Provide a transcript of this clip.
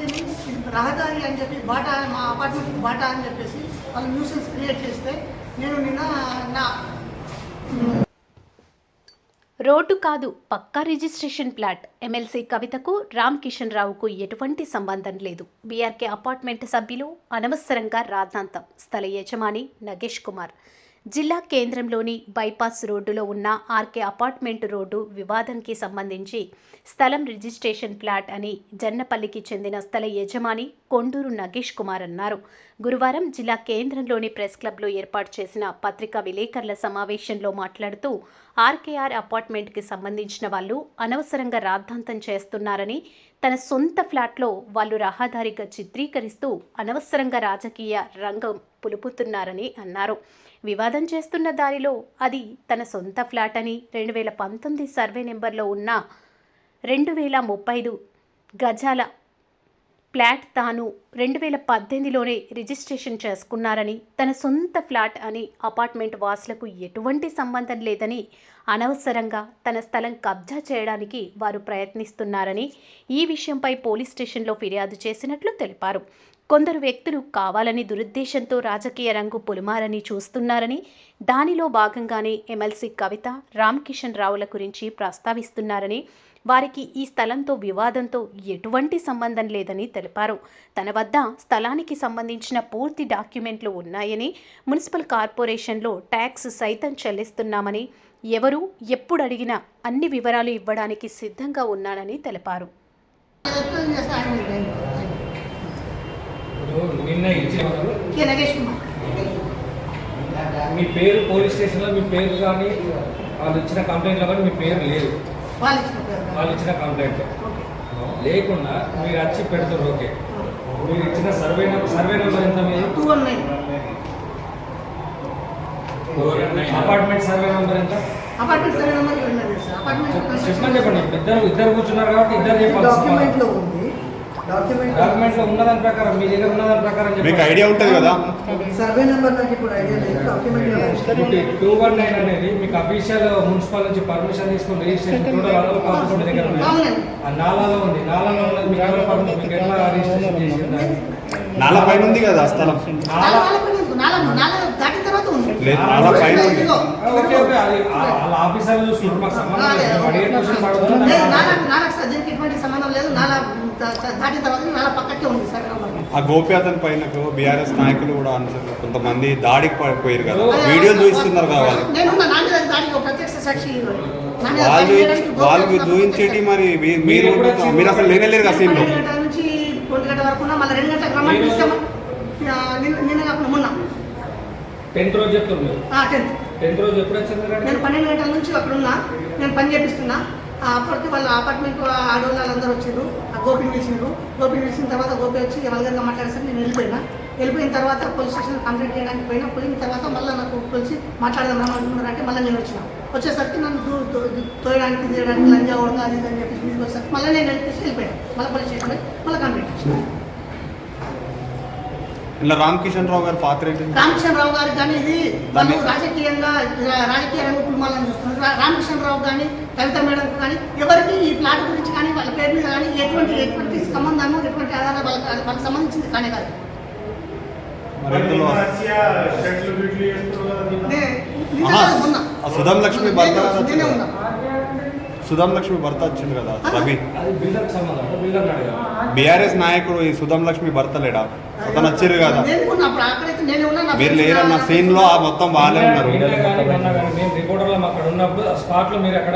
వ్యక్తిని రహదారి అని చెప్పి బాటా మా అపార్ట్మెంట్కి బాటా అని చెప్పేసి వాళ్ళు న్యూసెన్స్ క్రియేట్ చేస్తే నేను నిన్న నా రోడ్డు కాదు పక్కా రిజిస్ట్రేషన్ ప్లాట్. ఎమ్మెల్సీ కవితకు రామ్ కిషన్ రావుకు ఎటువంటి సంబంధం లేదు. బీఆర్కే అపార్ట్మెంట్ సభ్యులు అనవసరంగా రాద్ధాంతం స్థల యజమాని నగేష్ కుమార్. జిల్లా కేంద్రంలోని బైపాస్ రోడ్డులో ఉన్న ఆర్కే అపార్ట్మెంట్ రోడ్డు వివాదంకి సంబంధించి స్థలం రిజిస్ట్రేషన్ ప్లాట్ అని జన్నపల్లికి చెందిన స్థల యజమాని కొండూరు నగేష్ కుమార్ అన్నారు. గురువారం జిల్లా కేంద్రంలోని ప్రెస్ క్లబ్లో ఏర్పాటు చేసిన పత్రికా విలేకరుల సమావేశంలో మాట్లాడుతూ ఆర్కేఆర్ అపార్ట్మెంట్కి సంబంధించిన వాళ్ళు అనవసరంగా రాద్ధాంతం చేస్తున్నారని తన సొంత ఫ్లాట్లో వాళ్ళు రహదారిగా చిత్రీకరిస్తూ అనవసరంగా రాజకీయ రంగం పులుపుతున్నారని అన్నారు. వివాదం చేస్తున్న దారిలో అది తన సొంత ఫ్లాట్ అని రెండు వేల పంతొమ్మిది సర్వే నెంబర్లో ఉన్న రెండు వేల ముప్పై ఐదు గజాల ఫ్లాట్ తాను రెండు వేల పద్దెనిమిదిలోనే రిజిస్ట్రేషన్ చేసుకున్నారని తన సొంత ఫ్లాట్ అని అపార్ట్మెంట్ వాసులకు ఎటువంటి సంబంధం లేదని అనవసరంగా తన స్థలం కబ్జా చేయడానికి వారు ప్రయత్నిస్తున్నారని ఈ విషయంపై పోలీస్ స్టేషన్లో ఫిర్యాదు చేసినట్లు తెలిపారు. కొందరు వ్యక్తులు కావాలని దురుద్దేశంతో రాజకీయ రంగు పులిమారని చూస్తున్నారని దానిలో భాగంగానే ఎమ్మెల్సీ కవిత రామకిషన్ రావుల గురించి ప్రస్తావిస్తున్నారని వారికి ఈ స్థలంతో వివాదంతో ఎటువంటి సంబంధం లేదని తెలిపారు. తన వద్ద స్థలానికి సంబంధించిన పూర్తి డాక్యుమెంట్లు ఉన్నాయని మున్సిపల్ కార్పొరేషన్లో ట్యాక్స్ సైతం చెల్లిస్తున్నామని ఎవరు ఎప్పుడు అడిగినా అన్ని వివరాలు ఇవ్వడానికి సిద్ధంగా ఉన్నానని తెలిపారు. మీ పేరు పోలీస్ స్టేషన్లో మీ పేరు కానీ వాళ్ళు ఇచ్చిన కంప్లైంట్లో కానీ మీ పేరు లేదు. వాళ్ళు ఇచ్చిన కంప్లైంట్. లేకుండా మీరు వచ్చి పెడతారు ఓకే. మీరు ఇచ్చిన సర్వే నెంబర్ సర్వే నెంబర్ ఎంత మీరు two one nine apartment survey number ఎంత? అపార్ట్మెంట్ సర్వే నెంబర్ చెప్పండి. ఇప్పుడు ఇద్దరు ఇద్దరు కూర్చున్నారు కాబట్టి ఇద్దరు డాక్యుమెంట్ చెప్పాలి లో ఉంది. డాక్యుమెంట్ డాక్యుమెంట్లో ఉన్నదాని ప్రకారం మీ దగ్గర ఉన్నదాని ప్రకారం మీకు ఐడియా ఉంటుంది కదా? సర్వే నెంబర్ నాకు ఇప్పుడు ఐడియా లేదు. డాక్యుమెంట్ ఉంది. టూ వన్ నైన్ అనేది మీకు అఫీషియల్ మున్సిపల్ నుంచి పర్మిషన్ తీసుకుని రిజిస్ట్రేషన్ టోటల్ మీ దగ్గర అవునండి. ఆ నాలాలో ఉంది. నాలాలో ఉన్నది మీకు ఎవరు పర్మిషన్ మీకు ఎట్లా రిజిస్ట్రేషన్ చేసిందా? నాల పైన ఉంది కదా ఆ స్థలం. నాలుగు లేదు. నాల పైన ఉంది. ఓకే ఓకే ఆ- వాళ్ళ ఆఫీసర్లు చూసుకుంటారు మాకు సంబంధం లేదు. మేము అడిగే క్వశ్చన్ లేదు, అడుగుతున్నాం నాలుగు నాలుగు సార్ దీనికి ఎటువంటి సంబంధం లేదు. నాలా దా- దా- దాటిన తర్వాత నాలా పక్కకే ఉంది సర్వే నెంబర్ ఆ గోపి అతని పైన బీఆర్ఎస్ నాయకులు కూడా అన్నారు కొంతమంది దాడికి పడిపోయారు కదా. వీడియోలు చూస్తున్నారు కదా వాళ్ళు వాళ్ళు వాళ్ళు చూయించేటి మరి మీ- మీరు మీరు అసలు కదా సీన్లో. వరకు ఉన్నా మళ్ళీ రెండు గంటలకు రమ్మని పిలిచాము ఆ, నిన్న నిన్న కాకుండా మొన్న టెన్త్ రోజు చెప్తున్నారు మీరు? టెన్త్. టెన్త్ రోజు ఎప్పుడు వచ్చింది నేను పన్నెండు గంటల నుంచి అక్కడ ఉన్నా. నేను పని చేపిస్తున్నా. ఆ, అప్పటికి వాళ్ళ అపార్ట్మెంట్ ఆడవాళ్ళు వాళ్ళందరూ వచ్చారు ఆ గోపిని పిలిచిండ్రు. గోపిని పిలిచిన తర్వాత గోపి వచ్చి వల్గర్గా మాట్లాడేసరికి నేను వెళ్ళిపోయినా. వెళ్ళిపోయిన తర్వాత పోలీస్ స్టేషన్ కంప్లైంట్ చేయడానికి పోయినా. పోయిన తర్వాత మళ్ళీ నాకు కలిసి మాట్లాడదాం రమ్మంటున్నారంటే మళ్ళీ నేను వచ్చిన. వచ్చేసరికి నన్ను తోయడానికి తీయడానికి లంజా అది ఇది అని చెప్పేసి మీకు వచ్చేసరికి మళ్ళీ నేను వెళ్ళి వెళ్ళిపోయాను. మళ్ళీ పోలీస్ స్టేషన్ మళ్ళీ కంప్లైంట్ ఇచ్చిన. ఇలా రామ్ కిషన్ రావు గారి పాత్ర ఏంటి? రామకృష్ణరావు గారికి కానీ ఇది దాన్ని- రాజకీయంగా రాజకీయ రంగ కుటుంబాలను చూస్తున్నారు. రా- రామకృష్ణరావు కానీ కవిత మేడం కానీ ఎవరికి ఈ ప్లాట్ గురించి కానీ వాళ్ళ పేరు మీద కానీ ఎటువంటి ఎటువంటి సంబంధము ఎటువంటి ఆధారాలు వాళ్ళకి వాళ్ళకి సంబంధించింది కానీ కాదు. సుధం లక్ష్మి భర్త. సుధం లక్ష్మి భర్త వచ్చింది కదా రవి. అది బిల్డర్ సంబంధం బిల్డర్ అడిగారు బీఆర్ఎస్ నాయకుడు ఈ సుధం లక్ష్మి భర్త లేడా? అతను వచ్చారు కదా. మీరు లేరన్న సీన్లో ఆ మొత్తం వాళ్ళే ఉన్నారు. రిపోర్టర్లు అక్కడ ఉన్నప్పుడు స్పాట్లో మీరు ఎక్కడ